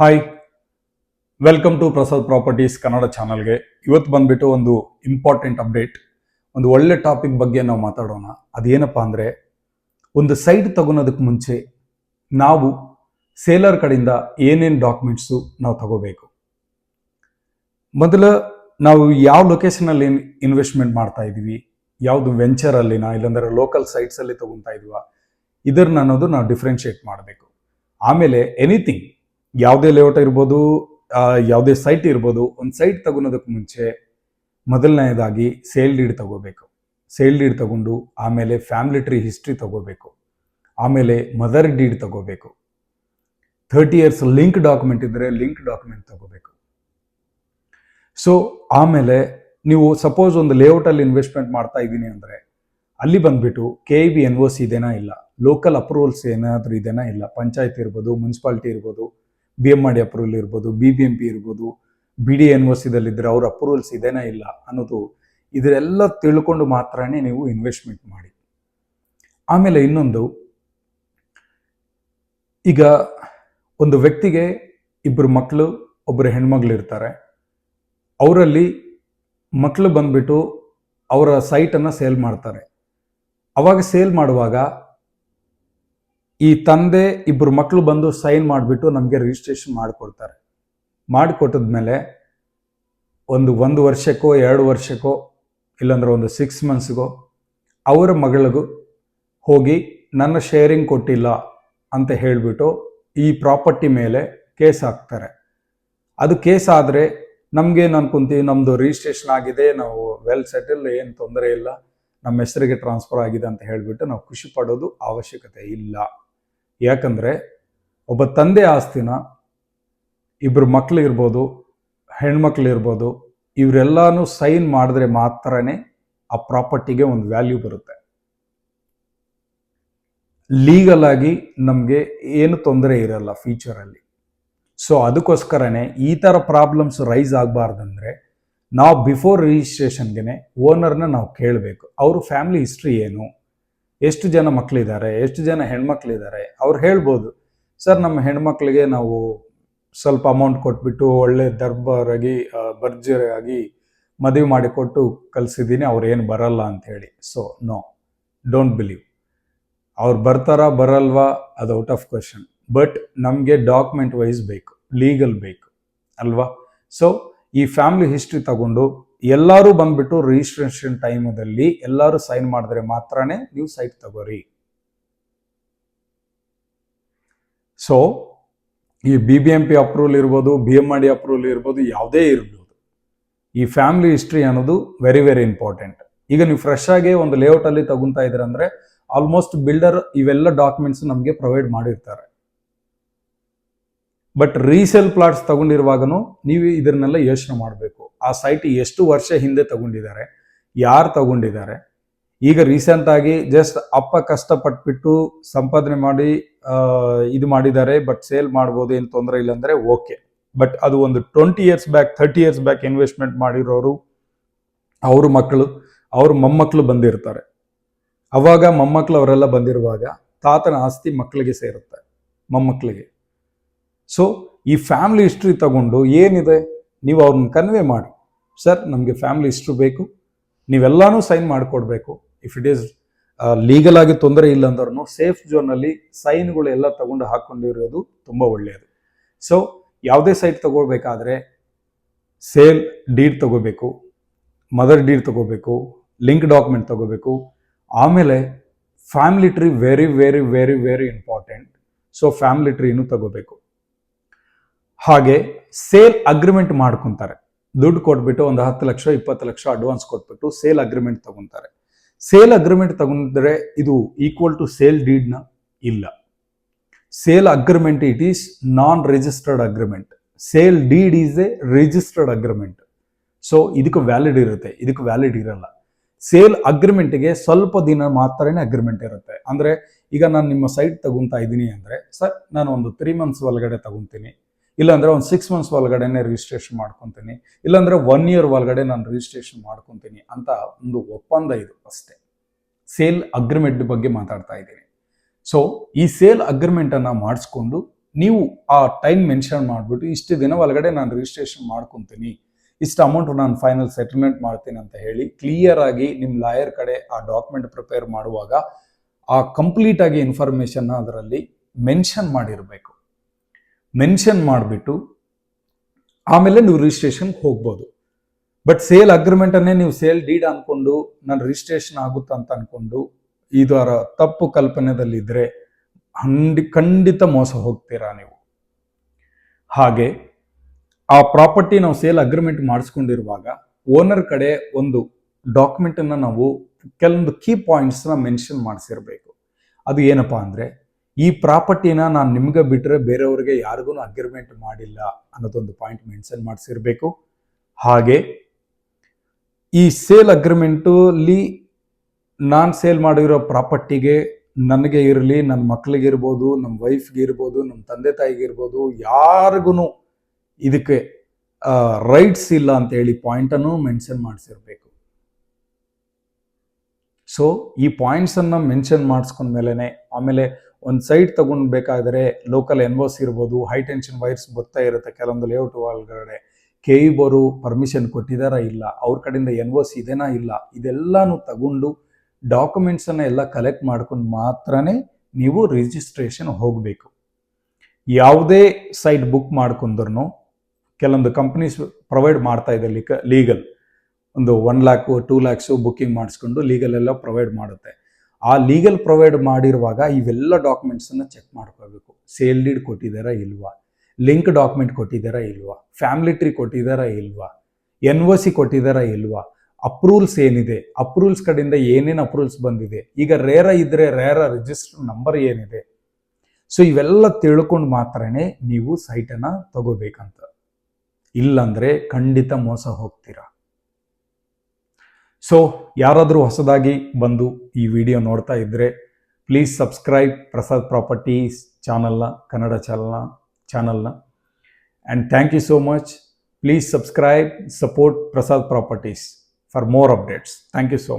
Hi welcome to Prasad properties Kannada ಚಾನಲ್ಗೆ ಇವತ್ತು ಬಂದ್ಬಿಟ್ಟು ಒಂದು ಇಂಪಾರ್ಟೆಂಟ್ ಅಪ್ಡೇಟ್ ಒಂದು ಒಳ್ಳೆ ಟಾಪಿಕ್ ಬಗ್ಗೆ ನಾವು ಮಾತಾಡೋಣ. ಅದೇನಪ್ಪ ಅಂದರೆ, ಒಂದು ಸೈಟ್ ತಗೊಳೋದಕ್ಕೆ ಮುಂಚೆ ನಾವು ಸೇಲರ್ ಕಡೆಯಿಂದ ಏನೇನು ಡಾಕ್ಯುಮೆಂಟ್ಸು ನಾವು ತಗೋಬೇಕು. ಮೊದಲು ನಾವು ಯಾವ ಲೊಕೇಶನಲ್ಲಿ ಇನ್ವೆಸ್ಟ್ಮೆಂಟ್ ಮಾಡ್ತಾ ಇದ್ದೀವಿ, ಯಾವುದು ವೆಂಚರಲ್ಲಿನ ಇಲ್ಲಾಂದರೆ ಲೋಕಲ್ ಸೈಟ್ಸಲ್ಲಿ ತಗೊತಾ ಇದೀವ ಇದನ್ನ ಅನ್ನೋದು ನಾವು ಡಿಫ್ರೆನ್ಷಿಯೇಟ್ ಮಾಡಬೇಕು. ಆಮೇಲೆ ಎನಿಥಿಂಗ್ ಯಾವುದೇ ಲೇಔಟ್ ಇರ್ಬೋದು ಯಾವುದೇ ಸೈಟ್ ಇರ್ಬೋದು, ಒಂದು ಸೈಟ್ ತಗೊಳೋದಕ್ಕೆ ಮುಂಚೆ ಮೊದಲನೇದಾಗಿ ಸೇಲ್ ಡೀಡ್ ತಗೋಬೇಕು. ಸೇಲ್ ಡೀಡ್ ತಗೊಂಡು ಆಮೇಲೆ ಫ್ಯಾಮಿಲಿ ಟ್ರೀ ಹಿಸ್ಟ್ರಿ ತಗೋಬೇಕು. ಆಮೇಲೆ ಮದರ್ ಡೀಡ್ ತಗೋಬೇಕು. ಥರ್ಟಿ ಇಯರ್ಸ್ ಲಿಂಕ್ ಡಾಕ್ಯುಮೆಂಟ್ ಇದ್ದರೆ ಲಿಂಕ್ ಡಾಕ್ಯುಮೆಂಟ್ ತಗೋಬೇಕು. ಸೊ ಆಮೇಲೆ ನೀವು ಸಪೋಸ್ ಒಂದು ಲೇಔಟಲ್ಲಿ ಇನ್ವೆಸ್ಟ್ಮೆಂಟ್ ಮಾಡ್ತಾ ಇದ್ದೀನಿ ಅಂದರೆ, ಅಲ್ಲಿ ಬಂದ್ಬಿಟ್ಟು K E B N O C ಇದೇನಾ ಇಲ್ಲ. ಲೋಕಲ್ ಅಪ್ರೂವಲ್ಸ್ ಏನಾದರೂ ಇದೇನಾ ಇಲ್ಲ. ಪಂಚಾಯತ್ ಇರ್ಬೋದು ಮುನ್ಸಿಪಾಲ್ಟಿ ಇರ್ಬೋದು ಬಿ ಎಂ ಮಾಡಿ ಅಪ್ರೂವಲ್ ಇರ್ಬೋದು ಬಿ ಬಿ ಎಂ ಪಿ ಇರ್ಬೋದು ಬಿ ಡಿ ಎನ್ ಒ ಸಿದಲ್ಲಿದ್ದರೆ ಅವ್ರ ಅಪ್ರೂವಲ್ಸ್ ಇದೇನಾ ಇಲ್ಲ ಅನ್ನೋದು ಇದರೆಲ್ಲ ತಿಳ್ಕೊಂಡು ಮಾತ್ರನೇ ನೀವು ಇನ್ವೆಸ್ಟ್ಮೆಂಟ್ ಮಾಡಿ. ಆಮೇಲೆ ಇನ್ನೊಂದು, ಈಗ ಒಂದು ವ್ಯಕ್ತಿಗೆ ಇಬ್ಬರು ಮಕ್ಕಳು ಒಬ್ಬರು ಹೆಣ್ಮಗಳು ಇರ್ತಾರೆ, ಅವರಲ್ಲಿ ಮಕ್ಕಳು ಬಂದ್ಬಿಟ್ಟು ಅವರ ಸೈಟನ್ನು ಸೇಲ್ ಮಾಡ್ತಾರೆ. ಅವಾಗ ಸೇಲ್ ಮಾಡುವಾಗ ಈ ತಂದೆ ಇಬ್ಬರು ಮಕ್ಕಳು ಬಂದು ಸೈನ್ ಮಾಡಿಬಿಟ್ಟು ನಮಗೆ ರಿಜಿಸ್ಟ್ರೇಷನ್ ಮಾಡಿಕೊಡ್ತಾರೆ. ಮಾಡಿಕೊಟ್ಟಿದ್ಮೇಲೆ ಒಂದು ಒಂದು ವರ್ಷಕ್ಕೋ, ಎರಡು ವರ್ಷಕ್ಕೋ, ಇಲ್ಲಾಂದ್ರೆ ಒಂದು ಸಿಕ್ಸ್ ಮಂತ್ಸ್ಗೋ ಅವರ ಮಗಳಿಗೂ ಹೋಗಿ, ನನ್ನ ಶೇರಿಂಗ್ ಕೊಟ್ಟಿಲ್ಲ ಅಂತ ಹೇಳಿಬಿಟ್ಟು ಈ ಪ್ರಾಪರ್ಟಿ ಮೇಲೆ ಕೇಸ್ ಹಾಕ್ತಾರೆ. ಅದು ಕೇಸ್ ಆದರೆ ನಮಗೇನು ಅನ್ಕೊಂತೀವಿ? ನಮ್ಮದು ರಿಜಿಸ್ಟ್ರೇಷನ್ ಆಗಿದೆ, ನಾವು ವೆಲ್ ಸೆಟಲ್ ಏನು ತೊಂದರೆ ಇಲ್ಲ, ನಮ್ಮ ಹೆಸರಿಗೆ ಟ್ರಾನ್ಸ್ಫರ್ ಆಗಿದೆ ಅಂತ ಹೇಳಿಬಿಟ್ಟು ನಾವು ಖುಷಿ ಪಡೋದು ಅವಶ್ಯಕತೆ ಇಲ್ಲ. ಯಾಕಂದರೆ ಒಬ್ಬ ತಂದೆ ಆಸ್ತಿನ ಇಬ್ಬರು ಮಕ್ಳು ಇರ್ಬೋದು, ಹೆಣ್ಮಕ್ಳು ಇರ್ಬೋದು, ಇವರೆಲ್ಲಾನು ಸೈನ್ ಮಾಡಿದ್ರೆ ಮಾತ್ರನೇ ಆ ಪ್ರಾಪರ್ಟಿಗೆ ಒಂದು ವ್ಯಾಲ್ಯೂ ಬರುತ್ತೆ. ಲೀಗಲ್ ಆಗಿ ನಮಗೆ ಏನು ತೊಂದರೆ ಇರಲ್ಲ ಫ್ಯೂಚರಲ್ಲಿ. ಸೊ ಅದಕ್ಕೋಸ್ಕರನೇ ಈ ಥರ ಪ್ರಾಬ್ಲಮ್ಸ್ ರೈಸ್ ಆಗಬಾರ್ದಂದ್ರೆ ನಾವು ಬಿಫೋರ್ ರಿಜಿಸ್ಟ್ರೇಷನ್ಗೆ ಓನರ್ನ ನಾವು ಕೇಳಬೇಕು. ಅವರು ಫ್ಯಾಮಿಲಿ ಹಿಸ್ಟ್ರಿ ಏನು? ಎಷ್ಟು ಜನ ಮಕ್ಕಳಿದ್ದಾರೆ ಎಷ್ಟು ಜನ ಹೆಣ್ಮಕ್ಳಿದ್ದಾರೆ, ಅವ್ರು ಹೇಳ್ಬೋದು. ಸರ್, ನಮ್ಮ ಹೆಣ್ಮಕ್ಳಿಗೆ ನಾವು ಸ್ವಲ್ಪ ಅಮೌಂಟ್ ಕೊಟ್ಬಿಟ್ಟು ಒಳ್ಳೆ ದರ್ಬಾರಾಗಿ ಭರ್ಜರಿಯಾಗಿ ಮದುವೆ ಮಾಡಿಕೊಟ್ಟು ಕಲಿಸಿದ್ದೀನಿ ಅವ್ರು ಏನು ಬರಲ್ಲ ಅಂತ ಹೇಳಿ. ಸೊ ನೋ ಡೋಂಟ್ ಬಿಲೀವ್ ಅವ್ರು ಬರ್ತಾರಾ, ಬರಲ್ವಾ, ಅದು ಔಟ್ ಆಫ್ ಕ್ವಶನ್ ಬಟ್ ನಮಗೆ ಡಾಕ್ಯುಮೆಂಟ್ ವೈಸ್ ಬೇಕು ಲೀಗಲ್ ಬೇಕು, ಅಲ್ವಾ? ಸೊ ಈ ಫ್ಯಾಮಿಲಿ ಹಿಸ್ಟ್ರಿ ತಗೊಂಡು ಎಲ್ಲರೂ ಬಂದ್ಬಿಟ್ಟು ರಿಜಿಸ್ಟ್ರೇಷನ್ ಟೈಮಲ್ಲಿ ಎಲ್ಲರೂ ಸೈನ್ ಮಾಡಿದ್ರೆ ಮಾತ್ರನೇ ನೀವು ಸೈಟ್ ತಗೋರಿ. ಸೊ ಈ B B M P approval ಇರ್ಬೋದು B M R D approval ಇರ್ಬೋದು, ಯಾವುದೇ ಇರ್ಬೋದು, ಈ ಫ್ಯಾಮಿಲಿ ಹಿಸ್ಟ್ರಿ ಅನ್ನೋದು ವೆರಿ ವೆರಿ ಇಂಪಾರ್ಟೆಂಟ್ ಈಗ ನೀವು ಫ್ರೆಶ್ ಆಗಿ ಒಂದು ಲೇಔಟ್ ಅಲ್ಲಿ ತಗೊಂತಾ ಇದ್ದೀರ ಅಂದ್ರೆ ಆಲ್ಮೋಸ್ಟ್ ಬಿಲ್ಡರ್ ಇವೆಲ್ಲ ಡಾಕ್ಯುಮೆಂಟ್ಸ್ ನಮಗೆ ಪ್ರೊವೈಡ್ ಮಾಡಿರ್ತಾರೆ. ಬಟ್ ರೀಸೇಲ್ ಪ್ಲಾಟ್ಸ್ ತಗೊಂಡಿರುವಾಗನು ನೀವು ಇದನ್ನೆಲ್ಲ ಯೋಚನೆ ಮಾಡಬೇಕು. ಆ ಸೈಟ್ ಎಷ್ಟು ವರ್ಷ ಹಿಂದೆ ತಗೊಂಡಿದ್ದಾರೆ, ಯಾರು ತಗೊಂಡಿದ್ದಾರೆ? ಈಗ ರೀಸೆಂಟ್ ಆಗಿ ಜಸ್ಟ್ ಅಪ್ಪ ಕಷ್ಟಪಟ್ಬಿಟ್ಟು ಸಂಪಾದನೆ ಮಾಡಿ ಇದು ಮಾಡಿದ್ದಾರೆ ಬಟ್ ಸೇಲ್ ಮಾಡ್ಬೋದು, ಏನು ತೊಂದರೆ ಇಲ್ಲ ಅಂದರೆ ಓಕೆ ಬಟ್ ಅದು ಒಂದು twenty years back thirty years back investment ಮಾಡಿರೋರು, ಅವ್ರ ಮಕ್ಕಳು ಅವ್ರ ಮೊಮ್ಮಕ್ಕಳು ಬಂದಿರ್ತಾರೆ. ಅವಾಗ ಮೊಮ್ಮಕ್ಕಳು ಅವರೆಲ್ಲ ಬಂದಿರುವಾಗ ತಾತನ ಆಸ್ತಿ ಮಕ್ಕಳಿಗೆ ಸೇರುತ್ತೆ ಮೊಮ್ಮಕ್ಕಳಿಗೆ ಸೊ ಈ ಫ್ಯಾಮಿಲಿ ಹಿಸ್ಟ್ರಿ ತಗೊಂಡು ಏನಿದೆ, ನೀವು ಅವ್ರನ್ನ ಕನ್ವೆ ಮಾಡಿ. ಸರ್ ನಮಗೆ ಫ್ಯಾಮಿಲಿ ಹಿಸ್ಟ್ರಿ ಬೇಕು. ನೀವೆಲ್ಲನೂ ಸೈನ್ ಮಾಡಿಕೊಡ್ಬೇಕು. ಇಫ್ ಇಟ್ ಈಸ್ ಲೀಗಲ್ ಆಗಿ ತೊಂದರೆ ಇಲ್ಲ ಅಂದ್ರೂ ಸೇಫ್ ಝೋನಲ್ಲಿ ಸೈನ್ಗಳು ಎಲ್ಲ ತಗೊಂಡು ಹಾಕೊಂಡಿರೋದು ತುಂಬ ಒಳ್ಳೆಯದು. ಸೊ ಯಾವುದೇ ಸೈಟ್ ತಗೋಬೇಕಾದ್ರೆ ಸೇಲ್ ಡೀಡ್ ತಗೋಬೇಕು ಮದರ್ ಡೀಡ್ ತಗೋಬೇಕು ಲಿಂಕ್ ಡಾಕ್ಯುಮೆಂಟ್ ತಗೋಬೇಕು ಆಮೇಲೆ family tree very very very very important so family ಟ್ರೀನು ತಗೋಬೇಕು ಹಾಗೆ ಸೇಲ್ ಅಗ್ರಿಮೆಂಟ್ ಮಾಡ್ಕೊಂತಾರೆ. ದುಡ್ಡು ಕೊಟ್ಬಿಟ್ಟು ಒಂದು ಹತ್ತು ಲಕ್ಷ, ಇಪ್ಪತ್ತು ಲಕ್ಷ ಅಡ್ವಾನ್ಸ್ ಕೊಟ್ಬಿಟ್ಟು ಸೇಲ್ ಅಗ್ರಿಮೆಂಟ್ ತಗೊಂತಾರೆ. ಸೇಲ್ ಅಗ್ರಿಮೆಂಟ್ ತಗೊಂಡ್ರೆ ಇದು ಈಕ್ವಲ್ ಟು ಸೇಲ್ ಡೀಡ್ನ ಇಲ್ಲ. Sale agreement it is non registered agreement sale deed is a registered agreement so ಇದಕ್ಕೆ ವ್ಯಾಲಿಡ್ ಇರುತ್ತೆ. ಇದಕ್ಕೆ ವ್ಯಾಲಿಡ್ ಇರಲ್ಲ. ಸೇಲ್ ಅಗ್ರಿಮೆಂಟ್ಗೆ ಸ್ವಲ್ಪ ದಿನ ಮಾತ್ರನೇ ಅಗ್ರಿಮೆಂಟ್ ಇರುತ್ತೆ. ಅಂದರೆ ಈಗ ನಾನು ನಿಮ್ಮ ಸೈಟ್ ತಗೊಂತಾ ಇದ್ದೀನಿ ಅಂದರೆ, ಸರ್, ನಾನು ಒಂದು ತ್ರೀ ಮಂತ್ಸ್ ಒಳಗಡೆ ತಗೊಂತೀನಿ. ಇಲ್ಲಾಂದ್ರೆ ಒಂದು ಸಿಕ್ಸ್ ಮಂತ್ಸ್ ಒಳಗಡೆನೆ ರಿಜಿಸ್ಟ್ರೇಷನ್ ಮಾಡ್ಕೊತೀನಿ. ಇಲ್ಲಾಂದ್ರೆ ಒನ್ ಇಯರ್ ಒಳಗಡೆ ನಾನು ರಿಜಿಸ್ಟ್ರೇಷನ್ ಮಾಡ್ಕೊತೀನಿ ಅಂತ ಒಂದು ಒಪ್ಪಂದ ಇದು ಅಷ್ಟೇ. ಸೇಲ್ ಅಗ್ರಿಮೆಂಟ್ ಬಗ್ಗೆ ಮಾತಾಡ್ತಾ ಇದ್ದೀನಿ. ಸೊ ಈ ಸೇಲ್ ಅಗ್ರಿಮೆಂಟ್ ಅನ್ನ ಮಾಡಿಸ್ಕೊಂಡು ನೀವು ಆ ಟೈಮ್ ಮೆನ್ಷನ್ ಮಾಡಿಬಿಟ್ಟು ಇಷ್ಟು ದಿನ ಒಳಗಡೆ ನಾನು ರಿಜಿಸ್ಟ್ರೇಷನ್ ಮಾಡ್ಕೊತೀನಿ. ಇಷ್ಟು ಅಮೌಂಟ್ ನಾನು ಫೈನಲ್ ಸೆಟಲ್ಮೆಂಟ್ ಮಾಡ್ತೀನಿ ಅಂತ ಹೇಳಿ ಕ್ಲಿಯರ್ ಆಗಿ ನಿಮ್ಮ ಲಾಯರ್ ಕಡೆ ಆ ಡಾಕ್ಯುಮೆಂಟ್ ಪ್ರಿಪೇರ್ ಮಾಡುವಾಗ ಆ ಕಂಪ್ಲೀಟ್ ಆಗಿ ಇನ್ಫಾರ್ಮೇಶನ್ ಅದರಲ್ಲಿ ಮೆನ್ಷನ್ ಮಾಡಿರಬೇಕು. ಮೆನ್ಷನ್ ಮಾಡಿಬಿಟ್ಟು ಆಮೇಲೆ ನೀವು ರಿಜಿಸ್ಟ್ರೇಷನ್ಗೆ ಹೋಗ್ಬೋದು. ಬಟ್ ಸೇಲ್ ಅಗ್ರಿಮೆಂಟನ್ನೇ ನೀವು ಸೇಲ್ ಡೀಡ್ ಅಂದ್ಕೊಂಡು ನಾನು ರಿಜಿಸ್ಟ್ರೇಷನ್ ಆಗುತ್ತ ಅಂತ ಅಂದ್ಕೊಂಡು ಇದರ ತಪ್ಪು ಕಲ್ಪನೆದಲ್ಲಿದ್ದರೆ ಹಂಡಿ ಖಂಡಿತ ಮೋಸ ಹೋಗ್ತೀರಾ ನೀವು. ಹಾಗೆ ಆ ಪ್ರಾಪರ್ಟಿ ನಾವು ಸೇಲ್ ಅಗ್ರಿಮೆಂಟ್ ಮಾಡಿಸ್ಕೊಂಡಿರುವಾಗ ಓನರ್ ಕಡೆ ಒಂದು ಡಾಕ್ಯುಮೆಂಟ್ ಅನ್ನ ನಾವು ಕೆಲವೊಂದು ಕೀ ಪಾಯಿಂಟ್ಸ್ನ ಮೆನ್ಷನ್ ಮಾಡಿಸಿರ್ಬೇಕು. ಅದು ಏನಪ್ಪಾ ಅಂದ್ರೆ ಈ ಪ್ರಾಪರ್ಟಿನ ನಾನು ನಿಮ್ಗೆ ಬಿಟ್ಟರೆ ಬೇರೆಯವ್ರಿಗೆ ಯಾರಿಗೂ ಅಗ್ರಿಮೆಂಟ್ ಮಾಡಿಲ್ಲ ಅನ್ನೋದೊಂದು ಪಾಯಿಂಟ್ ಮೆನ್ಷನ್ ಮಾಡಿಸಿರ್ಬೇಕು. ಹಾಗೆ ಈ ಸೇಲ್ ಅಗ್ರಿಮೆಂಟಲ್ಲಿ ನಾನು ಸೇಲ್ ಮಾಡಿರೋ ಪ್ರಾಪರ್ಟಿಗೆ ನನಗೆ ಇರಲಿ ನನ್ನ ಮಕ್ಳಿಗಿರ್ಬೋದು ನಮ್ಮ ವೈಫ್ಗೆ ಇರ್ಬೋದು ನಮ್ಮ ತಂದೆ ತಾಯಿಗೆ ಇರ್ಬೋದು ಯಾರಿಗೂ ಇದಕ್ಕೆ ರೈಟ್ಸ್ ಇಲ್ಲ ಅಂತ ಹೇಳಿ ಪಾಯಿಂಟನ್ನು ಮೆನ್ಷನ್ ಮಾಡಿಸಿರ್ಬೇಕು. ಸೊ ಈ ಪಾಯಿಂಟ್ಸನ್ನು ಮೆನ್ಷನ್ ಮಾಡಿಸ್ಕೊಂಡ್ಮೇಲೆ ಆಮೇಲೆ ಒಂದು ಸೈಟ್ ತಗೊಂಡ್ಬೇಕಾದ್ರೆ ಲೋಕಲ್ ಎನ್ವೋಸ್ ಇರ್ಬೋದು ಹೈ ಟೆನ್ಷನ್ ವೈರ್ಸ್ ಬರ್ತಾ ಇರುತ್ತೆ ಕೆಲವೊಂದು ಲೇಔಟ್ ಒಳಗಡೆ. ಕೆ ಇಬ್ಬರು ಪರ್ಮಿಷನ್ ಕೊಟ್ಟಿದಾರ ಇಲ್ಲ, ಅವ್ರ ಕಡೆಯಿಂದ ಎನ್ವೋಸ್ ಇದೆನಾ ಇಲ್ಲ, ಇದೆಲ್ಲಾನು ತಗೊಂಡು ಡಾಕ್ಯುಮೆಂಟ್ಸ್ ಅನ್ನ ಎಲ್ಲ ಕಲೆಕ್ಟ್ ಮಾಡ್ಕೊಂಡು ಮಾತ್ರನೇ ನೀವು ರಿಜಿಸ್ಟ್ರೇಷನ್ ಹೋಗಬೇಕು. ಯಾವುದೇ ಸೈಟ್ ಬುಕ್ ಮಾಡ್ಕೊಂಡ್ರು ಕೆಲವೊಂದು ಕಂಪ್ನೀಸ್ ಪ್ರೊವೈಡ್ ಮಾಡ್ತಾ ಇದೆ ಲೀಗಲ್ ಒಂದು one lakh two lakhs booking ಮಾಡಿಸ್ಕೊಂಡು ಲೀಗಲ್ ಎಲ್ಲ ಪ್ರೊವೈಡ್ ಮಾಡುತ್ತೆ. ಆ ಲೀಗಲ್ ಪ್ರೊವೈಡ್ ಮಾಡಿರುವಾಗ ಇವೆಲ್ಲ ಡಾಕ್ಯುಮೆಂಟ್ಸನ್ನು ಚೆಕ್ ಮಾಡ್ಕೋಬೇಕು. ಸೇಲ್ ಡೀಡ್ ಕೊಟ್ಟಿದ್ದಾರಾ ಇಲ್ವಾ? ಲಿಂಕ್ ಡಾಕ್ಯುಮೆಂಟ್ ಕೊಟ್ಟಿದ್ದಾರಾ ಇಲ್ವಾ? ಫ್ಯಾಮಿಲಿ ಟ್ರೀ ಕೊಟ್ಟಿದ್ದಾರಾ ಇಲ್ವಾ? ಎನ್ ಒ ಸಿ ಕೊಟ್ಟಿದ್ದಾರಾ ಇಲ್ವಾ? ಅಪ್ರೂವಲ್ಸ್ ಏನಿದೆ? ಅಪ್ರೂವಲ್ಸ್ ಕಡೆಯಿಂದ ಏನೇನು ಅಪ್ರೂವಲ್ಸ್ ಬಂದಿದೆ? ಈಗ ರೇರ ಇದ್ರೆ ರೇರ ರಿಜಿಸ್ಟರ್ ನಂಬರ್ ಏನಿದೆ? ಸೊ ಇವೆಲ್ಲ ತಿಳ್ಕೊಂಡು ಮಾತ್ರನೇ ನೀವು ಸೈಟನ್ನು ತಗೋಬೇಕಂತ. ಇಲ್ಲಂದ್ರೆ ಖಂಡಿತ ಮೋಸ ಹೋಗ್ತೀರಾ. ಸೊ ಯಾರಾದರೂ ಹೊಸದಾಗಿ ಬಂದು ಈ ವಿಡಿಯೋ ನೋಡ್ತಾ ಇದ್ದರೆ ಪ್ಲೀಸ್ ಸಬ್ಸ್ಕ್ರೈಬ್ ಪ್ರಸಾದ್ ಪ್ರಾಪರ್ಟೀಸ್ ಚಾನಲ್ನ, ಕನ್ನಡ ಚಾನಲ್ನ ಚಾನಲ್ನ. And thank you so much please subscribe support Prasad properties for more updates thank you so much